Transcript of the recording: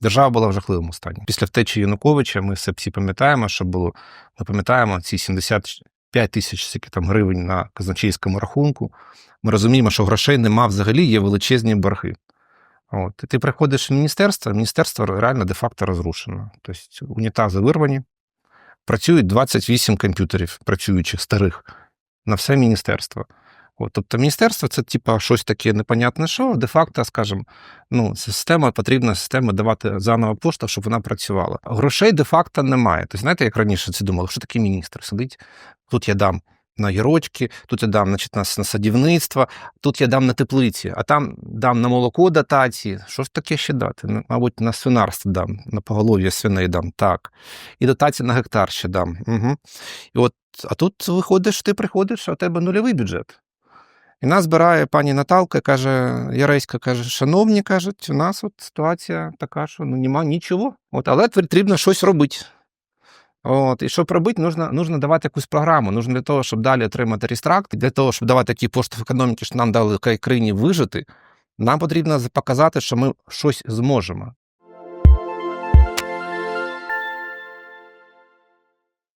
Держава була в жахливому стані. Після втечі Януковича ми все всі пам'ятаємо, що було. Ми пам'ятаємо ці 75 тисяч там гривень на казначейському рахунку. Ми розуміємо, що грошей нема взагалі, є величезні борги. От. І ти приходиш в міністерство, міністерство реально де-факто розрушено. Тобто унітази вирвані, працюють 28 комп'ютерів, працюючих старих, на все міністерство. Тобто міністерство це типа щось таке непонятне, що де-факто, скажімо, ну, система потрібна система давати заново пошту, щоб вона працювала. Грошей де-факто немає. Тобто, знаєте, як раніше це думали, що таке міністр? Сидить, тут я дам на гірочки, тут я дам значить, на, на садівництво, тут я дам на теплиці, а там дам на молоко дотації. Що ж таке ще дати? Ну, Мабуть, на свинарство дам, на поголов'я свиней дам. Так. І дотації на гектар ще дам. Угу. І от, а тут виходиш, ти приходиш, а у тебе нульовий бюджет. І нас збирає пані Наталка, каже, Яреська каже, шановні, кажуть, у нас от ситуація така, що ну нема нічого. От, але потрібно щось робити. От, і щоб робити, нужно, нужно давати якусь програму. Нужно для того, щоб далі отримати рестракт, для того, щоб давати такий поштовх економіки, що нам дали країні вижити, нам потрібно показати, що ми щось зможемо.